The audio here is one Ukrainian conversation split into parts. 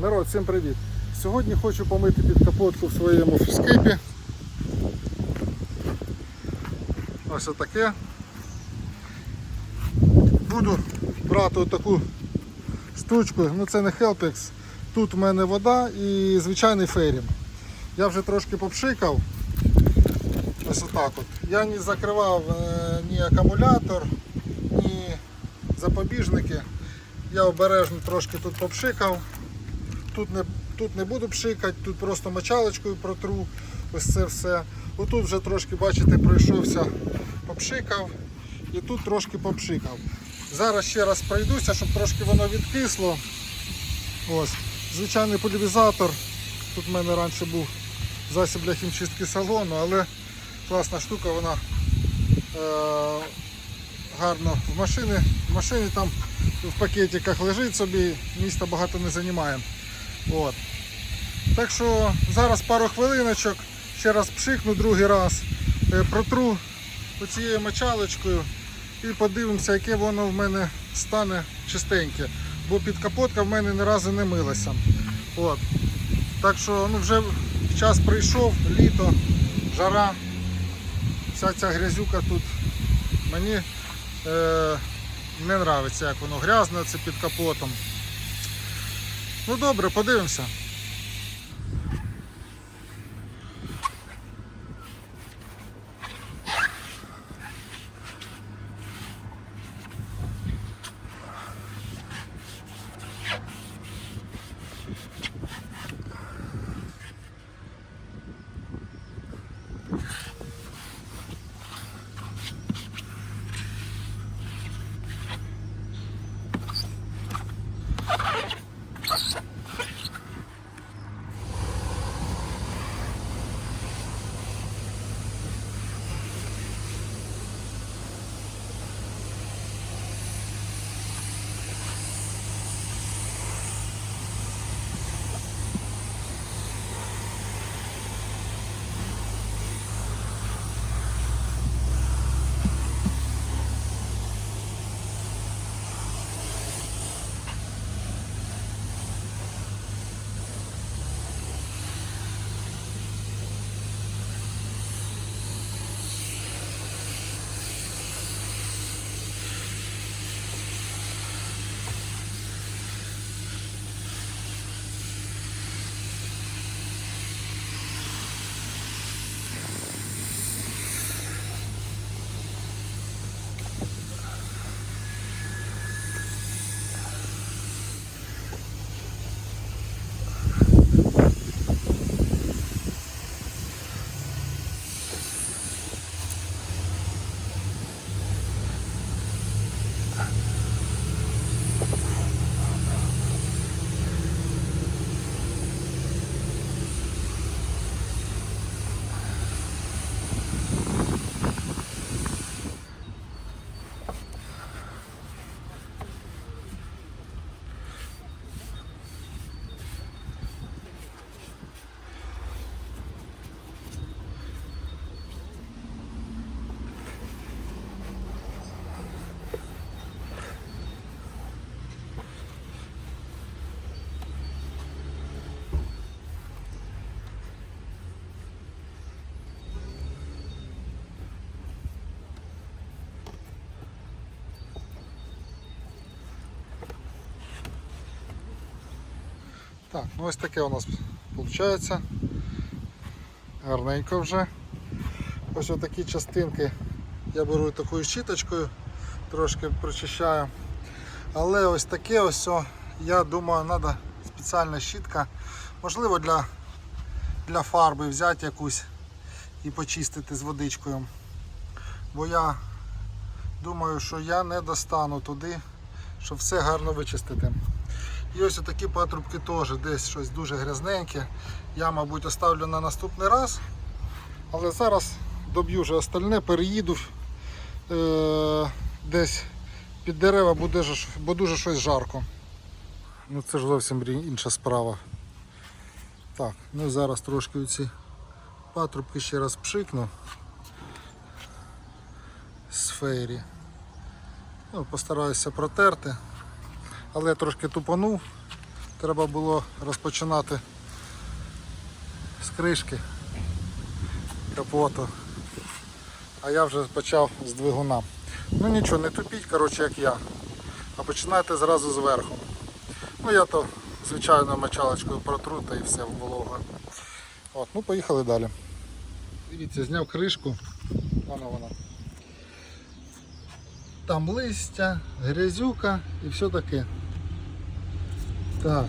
Народ, всім привіт! Сьогодні хочу помити під капотку в своєму скипі. Ось отаке. Буду брати отаку штучку, ну це не Helpex. Тут в мене вода і звичайний ферін. Я вже трошки попшикав. Ось отак от. Я не закривав е, ні акумулятор, ні запобіжники. Я обережно трошки тут попшикав. Тут не, тут не буду пшикати, тут просто мочалочкою протру. Ось це все. Отут вже трошки, бачите, пройшовся, попшикав і тут трошки попшикав. Зараз ще раз пройдуся, щоб трошки воно відкисло. Ось. Звичайний пульверизатор. Тут в мене раніше був засіб для хімчистки салону, але класна штука, вона е, гарно в машині. В машині там в пакетиках лежить собі, міста багато не займає. От. Так що зараз пару хвилиночок, ще раз пшикну другий раз, е, протру оцією мочалочкою і подивимося, яке воно в мене стане чистеньке. Бо підкапотка в мене ні разу не милася. От. Так що ну, вже час прийшов, літо, жара, вся ця грязюка тут мені е, не подобається, як воно грязне це під капотом. Ну добре, подивимося. Так, ну ось таке у нас виходить. Гарненько вже. Ось отакі частинки я беру такою щіточкою, трошки прочищаю. Але ось таке ось, я думаю, треба спеціальна щітка. Можливо для, для фарби взяти якусь і почистити з водичкою. Бо я думаю, що я не достану туди, щоб все гарно вичистити. І ось такі патрубки теж десь щось дуже грязненьке. Я, мабуть, оставлю на наступний раз. Але зараз доб'ю вже остальне, переїду е- десь під дерева, бо дуже, бо дуже щось жарко. Ну це ж зовсім інша справа. Так, ну зараз трошки ці патрубки ще раз пшикну з фейрі. Ну, постараюся протерти але трошки тупанув, треба було розпочинати з кришки капоту. А я вже почав з двигуна. Ну нічого, не тупіть, коротше, як я. А починайте зразу зверху. Ну я то звичайно мочалочкою протру та і все волога. От, ну поїхали далі. Дивіться, зняв кришку. Вона вона. Там листя, грязюка і все таке. Так,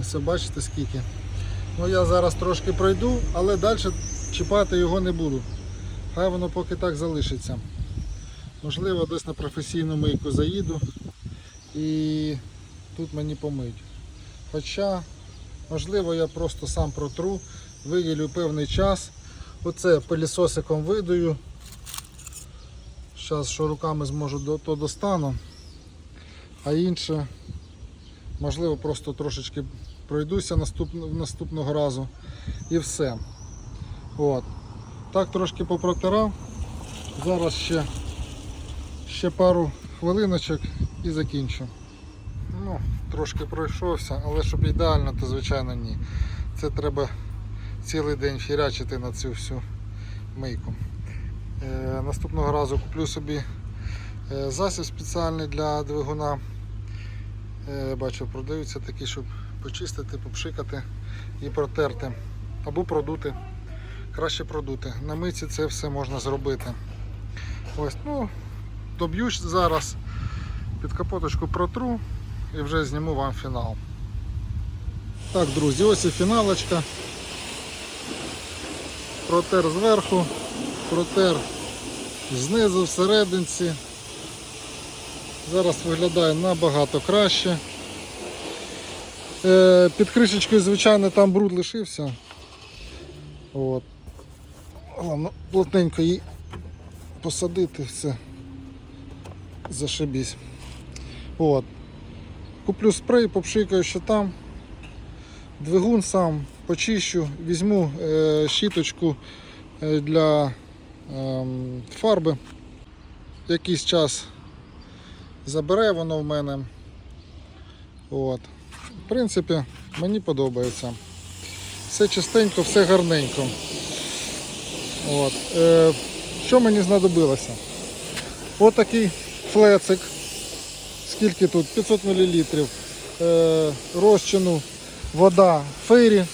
ось бачите скільки. Ну я зараз трошки пройду, але далі чіпати його не буду. Хай воно поки так залишиться. Можливо, десь на професійну мийку заїду і тут мені помиють. Хоча, можливо, я просто сам протру, виділю певний час. Оце пилісосиком видаю. Зараз, що руками зможу, то достану. А інше, можливо, просто трошечки пройдуся наступного, разу і все. От. Так трошки попротирав. Зараз ще, ще пару хвилиночок і закінчу. Ну, трошки пройшовся, але щоб ідеально, то звичайно ні. Це треба цілий день фірячити на цю всю мийку. Е, наступного разу куплю собі е, засіб спеціальний для двигуна. Е, бачу, продаються такі, щоб почистити, попшикати і протерти. Або продути. Краще продути. На митці це все можна зробити. Ось, ну, доб'юсь зараз, під капоточку протру і вже зніму вам фінал. Так, друзі, ось і фіналочка. Протер зверху, протер знизу, всерединці. Зараз виглядає набагато краще. Е, Під кришечкою, звичайно, там бруд лишився. От. Головне плотненько її посадити все. Зашибісь. От. Куплю спрей, попшикаю ще там. Двигун сам почищу, візьму е, щіточку е, для е, фарби. Якийсь час забере воно в мене. От. В принципі, мені подобається. Все чистенько, все гарненько. От. Е, що мені знадобилося? Отакий флецик. Скільки тут? 500 мл. Е, розчину, вода, фейрі.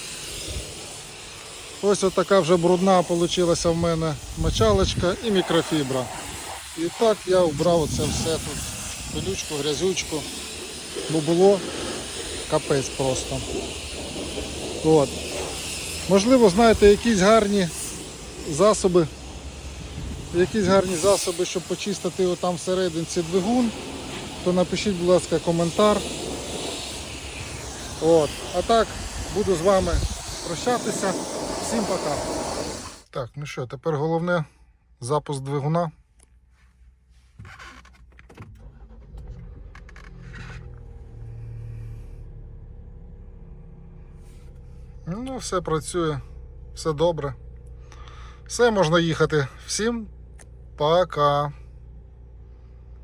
Ось така вже брудна вийшла в мене мочалочка і мікрофібра. І так я вбрав це все тут. Пилючку, грязючку. Бо було капець просто. От. Можливо, знаєте, якісь гарні засоби, якісь гарні засоби, щоб почистити отам всерединці двигун, то напишіть, будь ласка, коментар. От. А так, буду з вами прощатися. Всім пока. Так, ну що, тепер головне запуск двигуна. Ну, все працює, все добре. Все можна їхати. Всім пока.